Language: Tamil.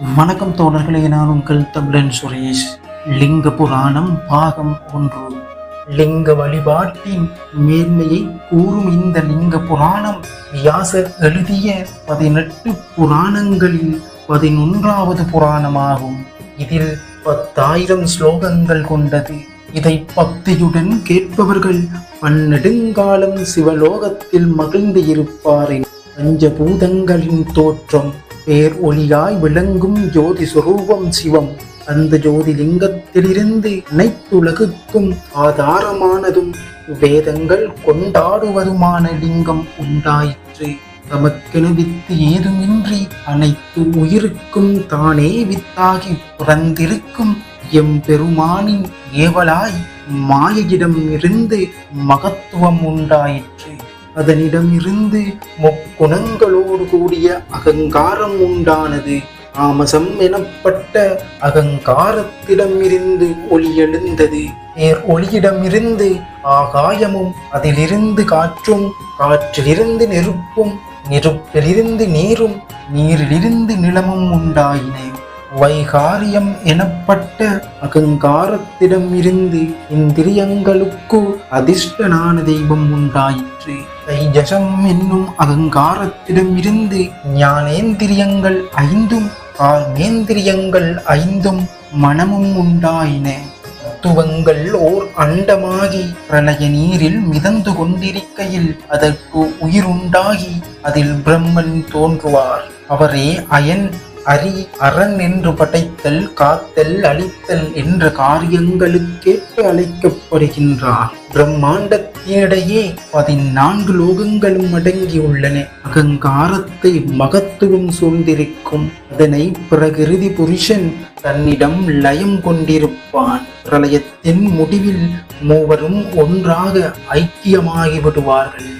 வணக்கம் தோழர்களே நான் உங்கள் தமிழன் சுரேஷ். லிங்க புராணம் பாகம் ஒன்று. லிங்க வழிபாட்டின் மேன்மையை கூறும் இந்த லிங்க புராணம் வியாசர் எழுதிய பதினெட்டு புராணங்களில் பதினொன்றாவது புராணமாகும். இதில் பத்தாயிரம் ஸ்லோகங்கள் கொண்டது. இதை பக்தியுடன் கேட்பவர்கள் பன்னெடுங்காலம் சிவலோகத்தில் மகிழ்ந்து இருப்பாரின் பஞ்சபூதங்களின் தோற்றம் பேர் ஒளியாய் விளங்கும் ஜோதி சுரூபம் சிவம். அந்த ஜோதி லிங்கத்திலிருந்து அனைத்துலகுக்கும் ஆதாரமானதும் வேதங்கள் கொண்டாடுவதுமான லிங்கம் உண்டாயிற்று. தமக்கென வித்து ஏதுமின்றி அனைத்து உயிருக்கும் தானே வித்தாகி பிறந்திருக்கும் எம்பெருமானின் ஏவலாய் மாயையிடம் இருந்து மகத்துவம் உண்டாயிற்று. அதனிடமிருந்து முக்குணங்களோடு கூடிய அகங்காரம் உண்டானது. ஆமசம் எனப்பட்ட அகங்காரத்திடமிருந்து ஒளி எழுந்தது. நேர் ஒளியிடமிருந்து ஆகாயமும் அதிலிருந்து காற்றும் காற்றிலிருந்து நெருப்பும் நெருப்பிலிருந்து நீரும் நீரிலிருந்து நிலமும் உண்டாயின. வைகாரியம் எனப்பட்ட அகங்காரத்திடமிருந்து இந்திரியங்களுக்கு அதிர்ஷ்டனான தெய்வம் உண்டாயிற்று. தைஜசம் என்னும் அகங்காரத்திடம் இருந்து ஞானேந்திரியங்கள் ஐந்தும் கார்மேந்திரியங்கள் ஐந்தும் மனமும் உண்டாயின. தத்துவங்கள் ஓர் அண்டமாகி பிரளய நீரில் மிதந்து கொண்டிருக்கையில் அதற்கு உயிருண்டாகி அதில் பிரம்மன் தோன்றுவார். அவரே அயன் அரி அரண் என்று படைத்தல் காத்தல் அழித்தல் என்ற காரியங்களுக்கே அழைக்கப்படுகின்றார். பிரம்மாண்டத்தினிடையே பதினான்கு லோகங்களும் அடங்கியுள்ளன. அகங்காரத்தை மகத்துவம் சூழ்ந்திருக்கும். அதனை பிரகிருதி புருஷன் தன்னிடம் லயம் கொண்டிருப்பான். பிரளயத்தின் முடிவில் மூவரும் ஒன்றாக ஐக்கியமாகி விடுவார்கள்